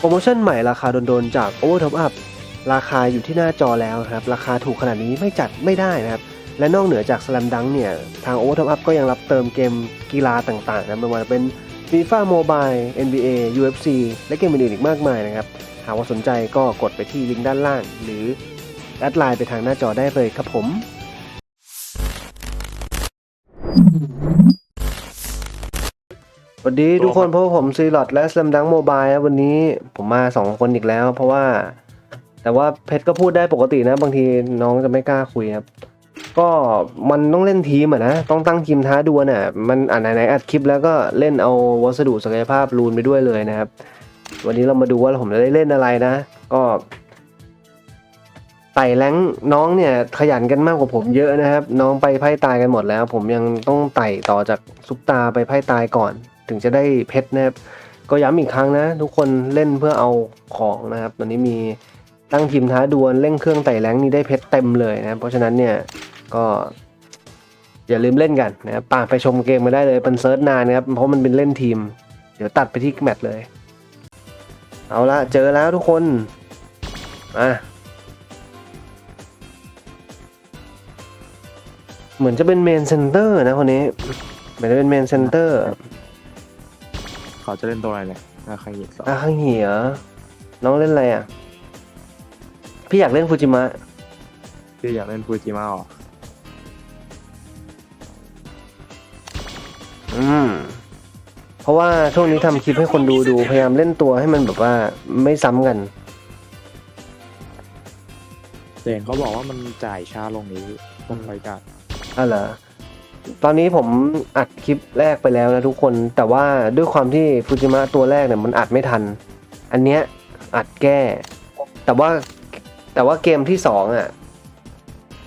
โปรโมชั่นใหม่ราคาโดนๆจาก Over Top Up ราคาอยู่ที่หน้าจอแล้วครับ ราคาถูกขนาดนี้ไม่จัดไม่ได้นะครับ และนอกเหนือจาก Slam Dunk เนี่ย ทาง Over Top Up ก็ยังรับเติมเกมกีฬาต่างๆนะไม่ว่าจะเป็น FIFA Mobile NBA UFC และเกมอื่นๆอีกมากมายนะครับ หากว่าสนใจก็กดไปที่ลิงก์ด้านล่าง หรือแอดไลน์ไปทางหน้าจอได้เลยครับผม สวัสดีทุกคนเพราะว่าผมซีลอดและส a มดังโมบายวันนี้ผมมาสองคนอีกแล้ว เพราะว่า แต่ว่าเพชรก็พูดได้ปกตินะ บางทีน้องจะไม่กล้าคุยครับ ก็มันต้องเล่นทีมอะนะต้องตั้งทีมท้าดวลอะมันอ่านไหนๆอัดคลิปแล้วก็เล่นเอาวัสดุศักยภาพรูนไปด้วยเลยนะครับ วันนี้เรามาดูว่าผมจะได้เล่นอะไรนะ ก็ไต่แรงค์น้องเนี่ยขยันกันมากกว่าผมเยอะนะครับ น้องไปไพ่ตายกันหมดแล้ว ผมยังต้องไต่ต่อจากซุปตาไปไพ่ตายก่อน ถึงจะได้เพชรนะครับก็ย้ำอีกครั้งนะ ทุกคนเล่นเพื่อเอาของนะครับตอนนี้มีตั้งทีมท้าดวลเร่งเครื่องไต่แรงนี่ได้เพชรเต็มเลยนะเพราะฉะนั้นเนี่ยก็อย่าลืมเล่นกันนะครับป่าไปชมเกมมาได้เลยเป็นเซิร์ชนานนะครับเพราะมันเป็นเล่นทีม เดี๋ยวตัดไปที่แมตช์เลย เอาละเจอแล้วทุกคนมาเหมือนจะเป็นเมนเซนเตอร์นะคนนี้เหมือนจะเป็นเมนเซนเตอร์ เขาจะเล่นตัวอะไรเนี่ยอาคาฮิสองอาข้างเหียน้องเล่นอะไรอะ พี่อยากเล่นฟูจิมะ พี่อยากเล่นฟูจิมะเหรออืม เพราะว่าช่วงนี้ทำคลิปให้คนดูดู พยายามเล่นตัวให้มันแบบว่าไม่ซ้ำกัน แต่เห็นเขาบอกว่ามันจ่ายช้าลงนี้ต้องไฟกัดอะเหรอ ตอนนี้ผมอัดคลิปแรกไปแล้วนะทุกคน แต่ว่าด้วยความที่ฟูจิมะตัวแรกเนี่ยมันอัดไม่ทัน อันเนี้ยอัดแก้ แต่ว่าแต่ว่าเกมที่สองอะ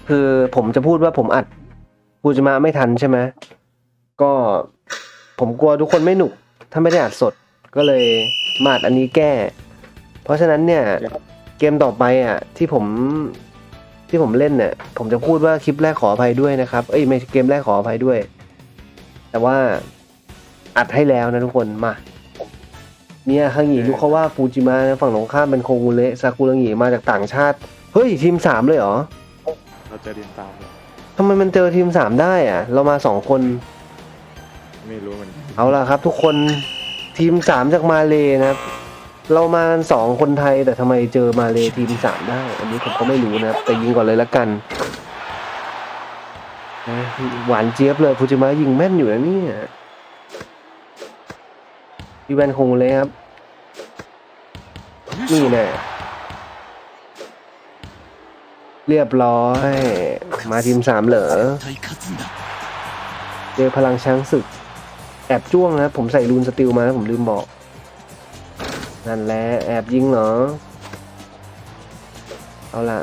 คือผมจะพูดว่าผมอัดฟูจิมะไม่ทันใช่ไหมก็ผมกลัวทุกคนไม่หนุก ถ้าไม่ได้อัดสดก็เลยมาอัดอันนี้แก้ เพราะฉะนั้นเนี่ยเกมต่อไปอะที่ผม ที่ผมเล่นเนี่ยผมจะพูดว่าคลิปแรกขออภัยด้วยนะครับ เอ้ยไม่เกมแรกขออภัยด้วย แต่ว่าอัดให้แล้วนะทุกคนมาเนี่ยฮังหีลูกเขาว่าฟูจิมะนะฝั่งตรงข้ามเป็นโคงูเระซากุระงิมาจากต่างชาติ เฮ้ย ทีมสามเลยเหรอ เราจะเรียนตามเนี่ยทำไมมันเจอทีมสามได้อะ เรามาสองคน ไม่รู้เหมือนกัน เอาล่ะครับ ทุกคนทีมสามจากมาเลนะครับ เรามาสองคนไทยแต่ทำไมเจอมาเลทีมสามได้ อันนี้ผมก็ไม่รู้นะแต่ยิงก่อนเลยละกันหวานเจี๊ยบเลยฟูจิมะยิงแม่นอยู่นะเนี่ยพี่แวนคงเลยครับ นี่แน่เรียบร้อย มาทีมสามเหรอเจอพลังช้างศึก แอบจ้วงนะ ผมใส่ลูนสติลมาแล้วผมลืมบอก นั่นแหละแอบยิงเหรอ เอาละ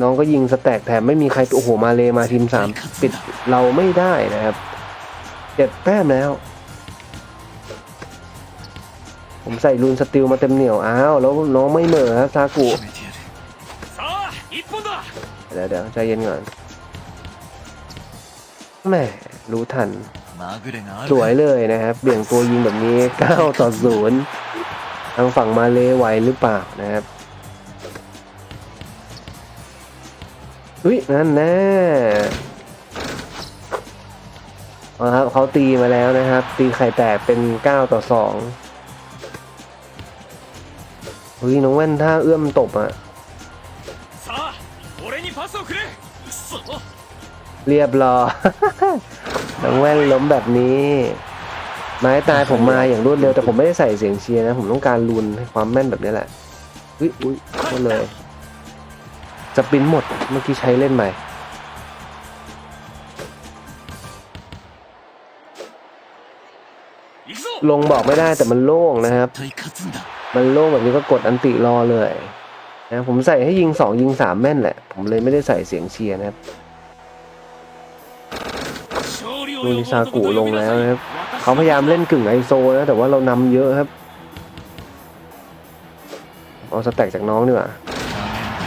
น้องก็ยิงสแต็กแถมไม่มีใครโอ้โหมาเลมาทีมสามปิดเราไม่ได้นะครับเจ็ดแป้มแล้ว ผมใส่ลูนสติลมาเต็มเหนียวอ้าวแล้วน้องไม่เหม่อครับซากุเดี๋ยวเดี๋ยวใจเย็นก่อนแหมรู้ทัน สวยเลยนะครับ เบี่ยงตัวยิงแบบนี้ 9 ต่อ 0 ทางฝั่งมาเลไหวหรือเปล่านะครับอุ้ยนั่นแน่นะครับเขาตีมาแล้วนะครับ ตีไข่แตกเป็น 9 ต่อ2อุ้ยน้องแว่นถ้าเอื้อมตบอะเรียบร้อย น้องแว่นล้มแบบนี้ นายตายผมมาอย่างรวดเร็วแต่ผมไม่ได้ใส่เสียงเชียร์นะ ผมต้องการลุนความแม่นแบบนี้แหละอุ้ยอุ้ยหมดเลยจะปินหมดเมื่อกี้ใช้เล่นใหม่ลงบอกไม่ได้แต่มันโล่งนะครับ มันโล่งแบบนี้ก็กดอันติรอเลยนะผมใส่ให้ยิงสองยิงสามแม่นแหละ ผมเลยไม่ได้ใส่เสียงเชียร์นะครับลุยซากุลงแล้วนะครับ เขาพยายามเล่นกึ่งไอโซนะ แต่ว่าเรานำเยอะครับ เอาสแต็กจากน้องดีกว่า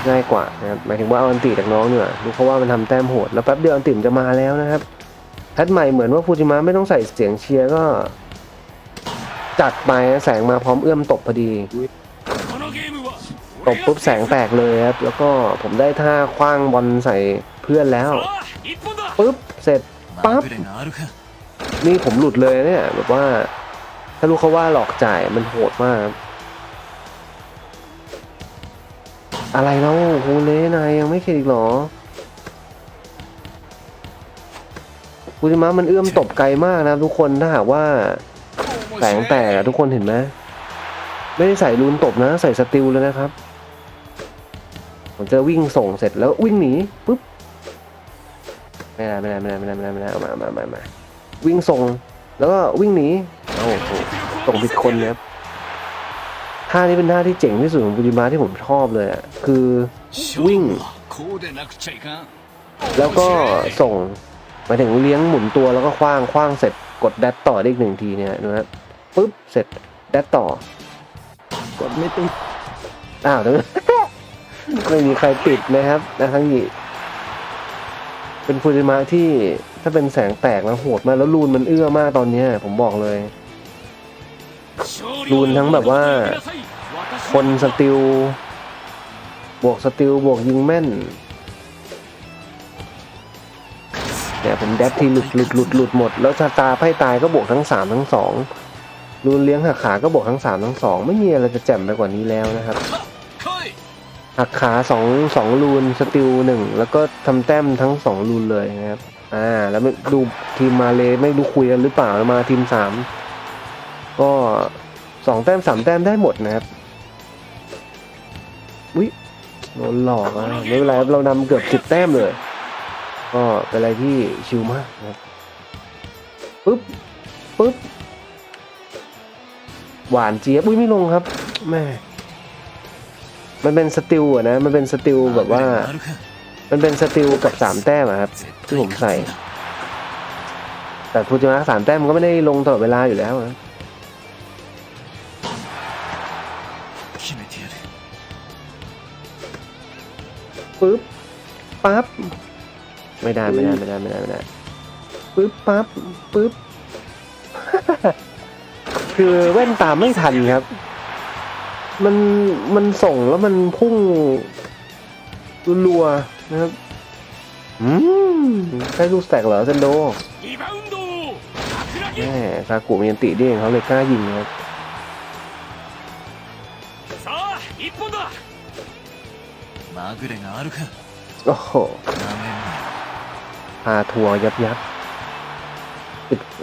ง่ายกว่านะครับหมายถึงว่าเอาอันติจากน้องดีกว่าดูเขาว่ามันทำแต้มโหดแล้วแป๊บเดียวอันติมจะมาแล้วนะครับทัดใหม่เหมือนว่าฟูจิมะไม่ต้องใส่เสียงเชียร์ก็ จัดไปแสงมาพร้อมเอื้อมตบพอดีตบปุ๊บแสงแตกเลยครับ แล้วก็ผมได้ท่าคว้างบอลใส่เพื่อนแล้วปุ๊บเสร็จปั๊บ นี่ผมหลุดเลยเนี่ยแบบว่า ถ้ารู้เขาว่าหลอกจ่ายมันโหดมาก อะไรแล้วโฮเล่นายยังไม่เข็ดอีกหรอกุจิมะมันเอื้อมตบไกลมากนะทุกคนถ้าหากว่าแสงแตกทุกคนเห็นไหมไม่ได้ใส่รูนตบนะ ใส่สติลเลยนะครับผมจะวิ่งส่งเสร็จแล้ววิ่งหนีปุ๊บไม่ได้ไม่ได้ไม่ได้ไม่ได้ไม่ได้ไม่ได้เอามามามามา วิ่งส่ง แล้วก็วิ่งหนีโอ้โหส่งผิดคนนะครับท่านี้เป็นท่าที่เจ๋งที่สุดของบูจิมาที่ผมชอบเลยอะคือวิ่ง แล้วก็ส่งมาถึงเลี้ยงหมุนตัวแล้วก็คว้างคว้างเสร็จกดแดดต่อได้อีกหนึ่งทีเนี่ยดูนะปุ๊บเสร็จแดดต่อ กดไม่ติดอ้าวไม่มีใครติดนะครับนะทั้งนี้เป็นฟูจิมาที่ ถ้าเป็นแสงแตกแล้วโหดมากแล้วรูนมันเอื้อมากตอนนี้ผมบอกเลย รูนทั้งแบบว่า คนสติลบวกสติลบวกยิงแม่นเนี่ยผมแดบทีหลุดหลุดหลุดหลุดหมด แล้วชาตาไพ่ตายก็บวกทั้งสามทั้งสองรูนเลี้ยงหักขาก็บวกทั้งสามทั้งสองไม่มีอะไรจะแจ่มไปกว่านี้แล้วนะครับหักขาสองสองรูนสติลหนึ่งแล้วก็ทำแต้มทั้งสองรูนเลยนะครับ อ่าแล้วดูทีมมาเลยไม่รู้คุยกันหรือเปล่ามาทีมสามก็สองแต้มสามแต้มได้หมดนะครับอุ้ยโดนหลอกอะไม่เป็นไรครับเรานำเกือบสิบแต้มเลย ก็เป็นอะไรที่ชิลมากนะครับปึ๊บปึ๊บหวานเจี๊ยบอุ้ยไม่ลงครับแม่มันเป็นสติลอะนะ มันเป็นสติลแบบว่า มันเป็นสติลกับสามแต้มครับที่ผมใส่ แต่พูจิมะสามแต้มมันก็ไม่ได้ลงตลอดเวลาอยู่แล้วนะปึ๊บปั๊บไม่ได้ไม่ได้ไม่ได้ไม่ได้ไม่ได้ปึ๊บปั๊บปึ๊บคือแว่นตามไม่ทันครับ มันมันส่งแล้วมันพุ่งรัว นะครับอืมใช้ลูกแตกเหรอเซนโดแม่ซากุมีอันติดีเเขาเลยกล้ายิงนะครับโอ้โหพาทัวร์ยับยับ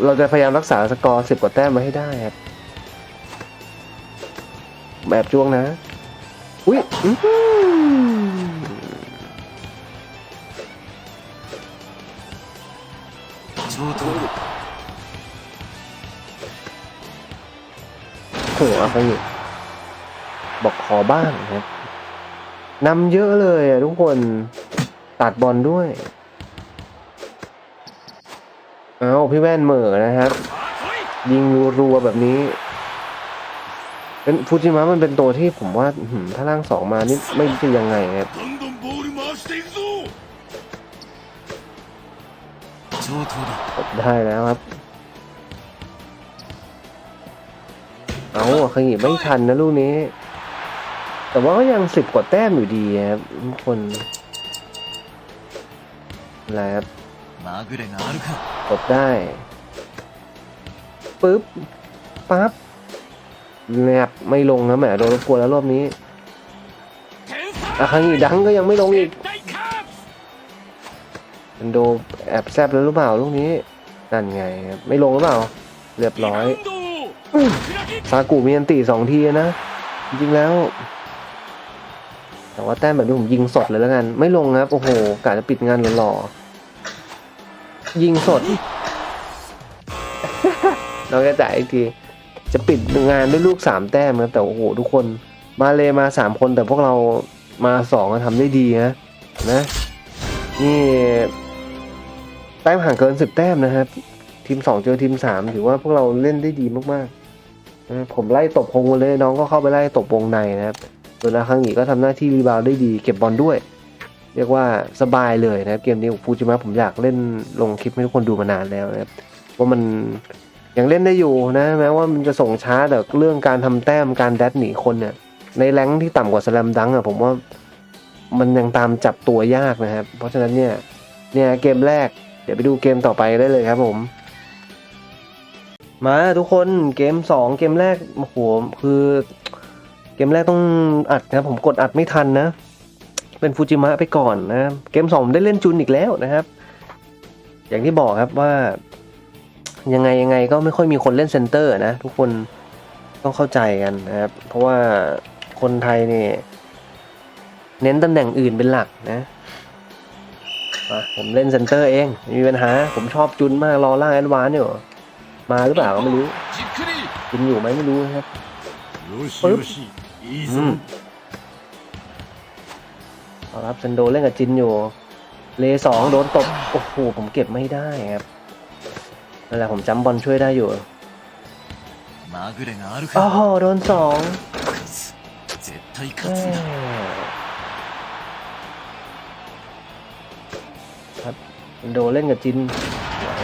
เราจะพยายามรักษาสกอร์สิบกว่าแต้มไว้ให้ได้ครับ แบบช่วงนะ อุ้ย 上等 โหอะไรอยู่บอกขอบ้างนะครับนำเยอะเลยอ่ะทุกคนตัดบอลด้วย เอาพี่แว่นเหม่อนะครับ さあ来い ยิงรัวๆแบบนี้ เป็นฟูจิมะมันเป็นตัวที่ผมว่าอื้อหือถ้าร่างสองมานี่ไม่รู้จะยังไงครับ ได้แล้วครับ เอาขยิบไม่ทันนะลูกนี้ แต่ว่าก็ยังสิบกว่าแต้มอยู่ดีครับทุกคนแล้วกดได้ปึ๊บปั๊บแนบไม่ลงนะแหมโดนรบกวนแล้วรอบนี้อะคังอีดังก็ยังไม่ลงอีก นโดแอบแซบแล้วหรือเปล่าลูกนี้นั่นไงไม่ลงหรือเปล่า เรียบร้อยซากุมีอันตีสองทีนะ จริงแล้ว แต่ว่าแต้มแบบนี้ผมยิงสดเลยแล้วกัน ไม่ลงครับ โอ้โหกะจะปิดงานหล่อๆยิงสดน้องกะจ่ายอีกทีจะปิดงานด้วยลูกสามแต้มครับแต่โอ้โหทุกคนมาเลมาสามคนแต่พวกเรามาสองทำได้ดีนะนะนี่ แต้มห่างเกินสิบแต้มนะครับ ทีมสองเจอทีมสามถือว่าพวกเราเล่นได้ดีมากๆนะผมไล่ตบพงเลยน้องก็เข้าไปไล่ตบวงในนะครับส่วนาคังอีก็ทำหน้าที่รีบาวด์ได้ดี เก็บบอลด้วย เรียกว่าสบายเลยนะครับ เกมนี้ฟูจิมะผมอยากเล่นลงคลิปให้ทุกคนดูมานานแล้วนะครับว่ามันยังเล่นได้อยู่นะแม้ว่ามันจะส่งช้าแต่เรื่องการทำแต้มการแดดหนีคนเนี่ยในแรงที่ต่ำกว่าสแลมดังอะผมว่ามันยังตามจับตัวยากนะครับ เพราะฉะนั้นเนี่ยเนี่ยเกมแรก เดี๋ยวไปดูเกมต่อไปได้เลยครับผม มาทุกคนเกมสองเกมแรกโอ้โหคือ เกมแรกต้องอัดนะผมกดอัดไม่ทันนะ เป็นฟูจิมะไปก่อนนะเกมสองผมได้เล่นจุนอีกแล้วนะครับ อย่างที่บอกครับว่า ยังไงยังไงก็ไม่ค่อยมีคนเล่นเซนเตอร์นะ ทุกคนต้องเข้าใจกันนะครับ เพราะว่าคนไทยเนี่ยเน้นตำแหน่งอื่นเป็นหลักนะ มาผมเล่นเซนเตอร์เองไม่มีปัญหา ผมชอบจุนมากรอล่างแอดวานอยู่มาหรือเปล่าก็ไม่รู้กินอยู่ไหมไม่รู้ครับปึ๊บเอาครับเซนโดเล่นกับจินอยู่ เลสองโดนตบ โอ้โห ผมเก็บไม่ได้ครับนั่นแหละผมจำบอลช่วยได้อยู่โอ้โหโดนสอง อินโดเล่นกับจินหวัง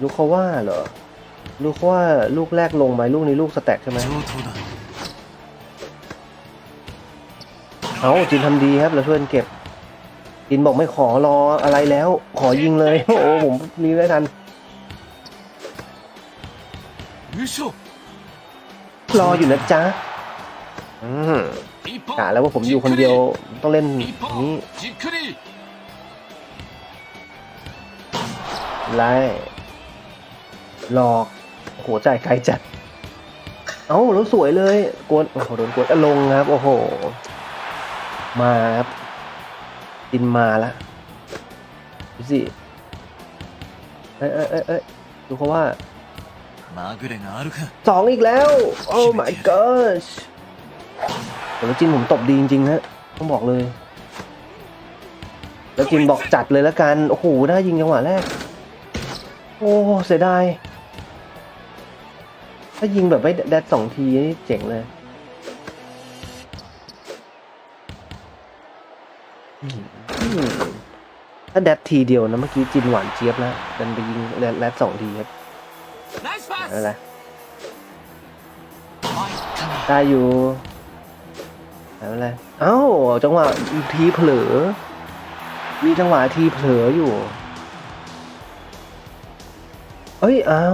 ลูกเขาว่าเหรอ ลูกว่าลูกแรกลงไหมลูกนี้ลูกสแต็กใช่ไหมเขาจินทำดีครับเราช่วยเก็บ จินบอกไม่ขอรออะไรแล้ว ขอยิงเลย โอ้ผมมีได้ทันรออยู่นะจ๊ะ อืมกะแล้วว่าผมอยู่คนเดียวต้องเล่นนี้ไล่หลอกโหจ่ายไกลจัด เอ้าแล้วสวยเลยกวนโอ้โหโดนกวนอลงครับ โอ้โห มาครับดินมาละดูสิเอ้ยเอ้ยเอ้ยดูเขาว่าสองอีกแล้ว โอ้ my gosh แต่แล้วจินผมตบดีจริงๆฮะต้องบอกเลย แล้วจินบอกจัดเลยแล้วกัน โอ้โหได้ยิงจังหวะแรก โอ้เสียดายถ้ายิงแบบไม่แดดสองทีนี่เจ๋งเลยถ้าแดดทีเดียวนะเมื่อกี้จินหวานเจี๊ยบแล้วดันไปยิงแดดแดดสองทีครับนั่นแหละได้อยู่ อะไรเอ้าจังหวะทีเผลอ มีจังหวะทีเผลออยู่ เอ้ย เอ้า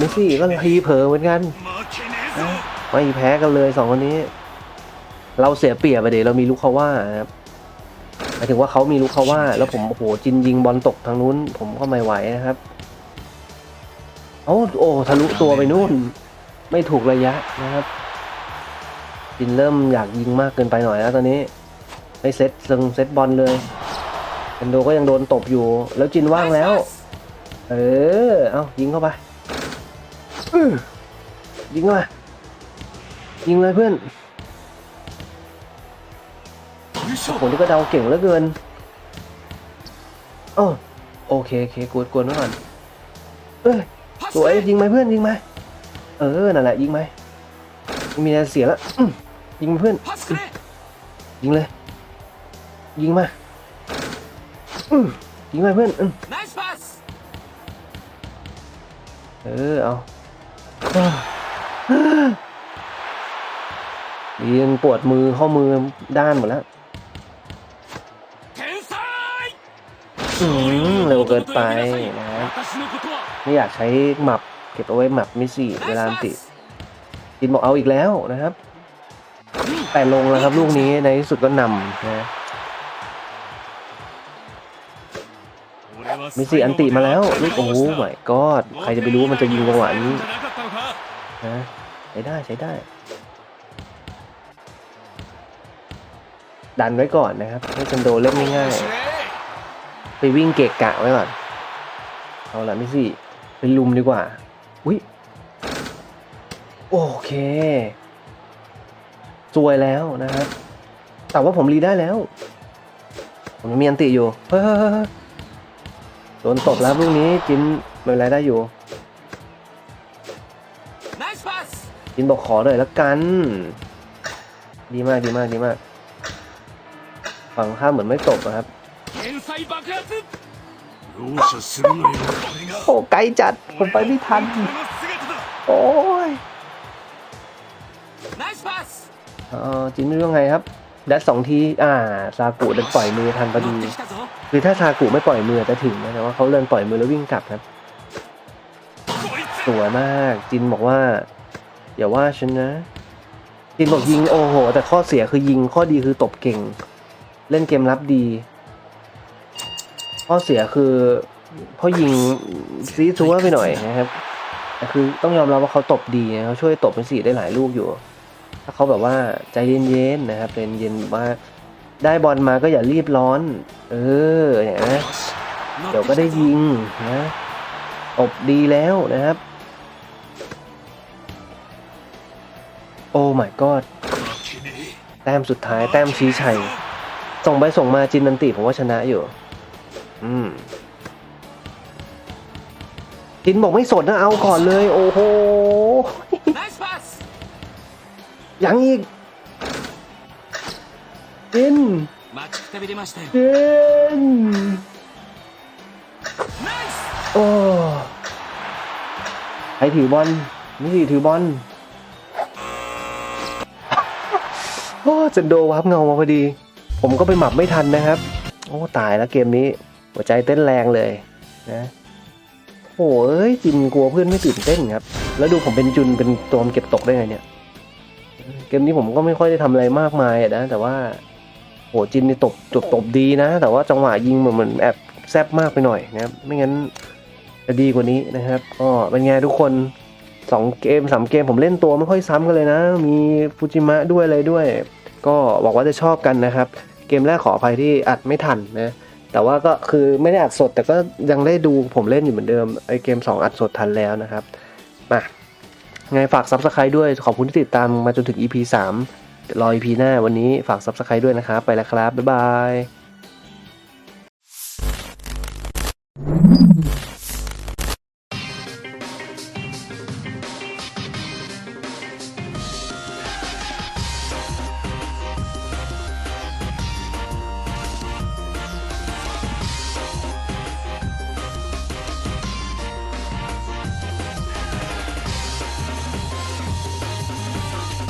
มิซี่ก็ทีเผลอเหมือนกันไม่แพ้กันเลยสองคนนี้ เราเสียเปรียบไปเดี๋ยวเรามีลูกเขาว่าครับหมายถึงว่าเขามีลูกเขาว่า แล้วผมโอ้โหจินยิงบอลตกทางนู้น ผมก็ไม่ไหวนะครับโอ้โอ้ทะลุตัวไปนู่น ไม่ถูกระยะนะครับ จินเริ่มอยากยิงมากเกินไปหน่อยแล้วตอนนี้ไม่เซตซึงเซตบอลเลยเอนโดก็ยังโดนตบอยู่ แล้วจินว่างแล้ว เออ เอายิงเข้าไปยิงเข้าไปยิงเลยเพื่อนผมนี่ก็เดาเก่งเหลือเกินโอโอเคโอเคกวนกวนไว้ก่อนเอ้ยสวยยิงไหมเพื่อนยิงไหมเออนั่นแหละยิงไหมมีอะไรเสียแล้ว ยิงเพื่อน ยิงเลย ยิงมายิงไปเพื่อนเออเอายืนปวดมือข้อมือด้านหมดแล้วเร็วเกินไปนะไม่อยากใช้หมับ เก็บเอาไว้หมับมิสี่เวลาติดกินบอกเอาอีกแล้วนะครับ แต่ลงแล้วครับลูกนี้ในที่สุดก็นำนะมิสิอันติมาแล้วลูกโอ้โหไม่กอดใครจะไปรู้ว่ามันจะยิงจังหวะนี้นะใช้ได้ใช้ได้ ดันไว้ก่อนนะครับให้เซนโดเล่นง่ายๆไปวิ่งเกะกะไว้ก่อนเอาละมิสิไปลุมดีกว่าอุ้ยโอเค สวยแล้วนะครับ แต่ว่าผมรีได้แล้ว ผมมีอันติอยู่ เฮ้ยโดนตบแล้วลูกนี้จินไม่ไรได้อยู่จินบอกขอเลยแล้วกัน ดีมากดีมากดีมาก ฝั่งข้ามเหมือนไม่ตบนะครับโอ้ไกลจัดผมไปไม่ทัน โอ้ย จินไม่รู้ว่าไงครับดัดสองทีอ่าซากุดันปล่อยมือทันพอดีคือถ้าซากุไม่ปล่อยมือจะถึงนะแต่ว่าเขาเดินปล่อยมือแล้ววิ่งกลับครับสวยมากจินบอกว่าอย่าว่าฉันนะจินบอกยิงโอ้โห แต่ข้อเสียคือยิงข้อดีคือตบเก่ง เล่นเกมรับดี ข้อเสียคือพอยิงซีซัวไปหน่อยนะครับแต่คือต้องยอมรับว่าเขาตบดีนะเขาช่วยตบเป็นสี่ได้หลายลูกอยู่ เขาแบบว่าใจเย็นๆนะครับเป็นเย็นว่าได้บอลมาก็อย่ารีบร้อน เออเนี่ยนะเดี๋ยวก็ได้ยิงนะอบดีแล้วนะครับ โอ้ my god แต้มสุดท้ายแต้มชี้ชัย ส่งไปส่งมาจินนันติผมว่าชนะอยู่ อืมจินบอกไม่สดนะเอาก่อนเลย โอ้โห ยังอีก จิน 待ちくたびれましたよ จิน ナイス โอ้ใครถือบอลนี่สิถือบอล โอ้เซนโดวับเงามาพอดี ผมก็ไปหมับไม่ทันนะครับ โอ้ ตายแล้วเกมนี้ หัวใจเต้นแรงเลยนะโอ้เอ้ยจินกลัวเพื่อนไม่ตื่นเต้นครับ แล้วดูผมเป็นจุนเป็นตัวมันเก็บตกได้ไงเนี่ย เกมนี้ผมก็ไม่ค่อยได้ทำอะไรมากมายนะ แต่ว่าโหจินนี่ตบจบตบดีนะ แต่ว่าจังหวะยิงเหมือนเหมือนแอบแซบมากไปหน่อยนะครับ ไม่งั้นจะดีกว่านี้นะครับก็เป็นไงทุกคนสองเกมสามเกมผมเล่นตัวไม่ค่อยซ้ำกันเลยนะ มีฟูจิมะด้วยอะไรด้วย ก็หวังว่าจะชอบกันนะครับ เกมแรกขออภัยที่อัดไม่ทันนะแต่ว่าก็คือไม่ได้อัดสดแต่ก็ยังได้ดูผมเล่นอยู่เหมือนเดิมไอเกม 2 อัดสดทันแล้วนะครับ ไงฝาก Subscribe ด้วย ขอบคุณที่ติดตามมาจนถึง EP 3รอ EP หน้าวันนี้ฝาก Subscribe ด้วยนะครับ ไปแล้วครับ บ๊ายบาย